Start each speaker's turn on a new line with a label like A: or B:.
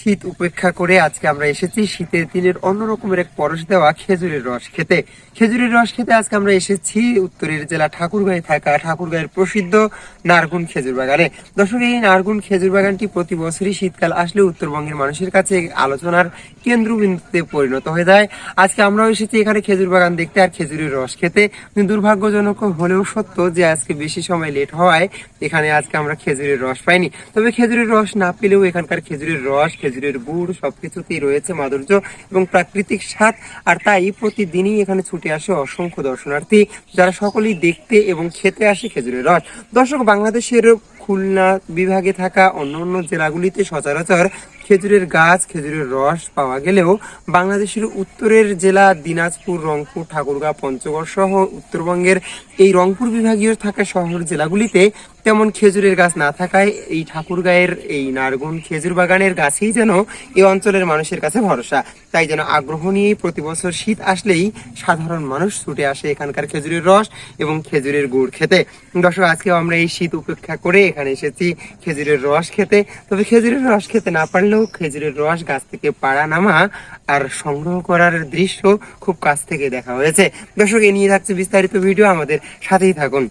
A: শীত উপেক্ষা করে আজকে আমরা এসেছি। শীতের দিনের অন্যরকমের এক পরশ দেওয়া খেজুরের রস খেতে। খেজুরের রস খেতে আজকে আমরা এসেছি উত্তরের জেলা ঠাকুরগাঁয়ে থাকা ঠাকুরগাঁয়ের প্রসিদ্ধ নারগুন খেজুর বাগানে। দর্শক, এই নারগুন খেজুর বাগানটি প্রতি বছরই শীতকাল আসলে উত্তরবঙ্গের মানুষের কাছে আলোচনার কেন্দ্রবিন্দুতে পরিণত হয়ে যায়। আজকে আমরাও এসেছি এখানে খেজুর বাগান দেখতে আর খেজুরের রস খেতে। দুর্ভাগ্যজনক হলেও সত্য যে আজকে বেশি সময় লেট হওয়ায় এখানে আজকে আমরা খেজুরের রস পাইনি। তবে খেজুরের রস না পেলেও এখানকার খেজুরের রস খেজুরের গুড় সবকিছুতেই রয়েছে মাধুর্য এবং প্রাকৃতিক স্বাদ। আর তাই প্রতিদিনই এখানে ছুটে আসে অসংখ্য দর্শনার্থী, যারা সকলেই দেখতে এবং খেতে আসে খেজুরের রস। দর্শক, বাংলাদেশের খুলনা বিভাগে থাকা অন্য অন্য জেলাগুলিতে সচরাচর খেজুরের গাছ, খেজুরের রস পাওয়া গেলেও বাংলাদেশের উত্তরের জেলা দিনাজপুর, রংপুর ঠাকুরগাঁও পঞ্চগড় সহ উত্তরবঙ্গের এই রংপুর বিভাগীয় থাকা শহর জেলাগুলিতে তেমন খেজুরের গাছ না থাকায় এই ঠাকুর ঠাকুরগাঁয়ের এই নারগুন খেজুর বাগানের গাছেই যেন এই অঞ্চলের মানুষের কাছে ভরসা। তাই যেন আগ্রহ নিয়ে প্রতি বছর শীত আসলেই সাধারণ মানুষ ছুটে আসে এখানকার খেজুরের রস এবং খেজুরের গুড় খেতে। দর্শক, আজকেও আমরা এই শীত উপেক্ষা করে এখানে এসেছি খেজুরের রস খেতে। তবে খেজুরের রস খেতে না পারলেও খেজুরের রস গাছ থেকে পাড়া নামা আর সংগ্রহ করার দৃশ্য খুব কাছ থেকে দেখা হয়েছে। দর্শক, এ নিয়ে থাকছে বিস্তারিত ভিডিও। আমাদের সাথেই থাকুন।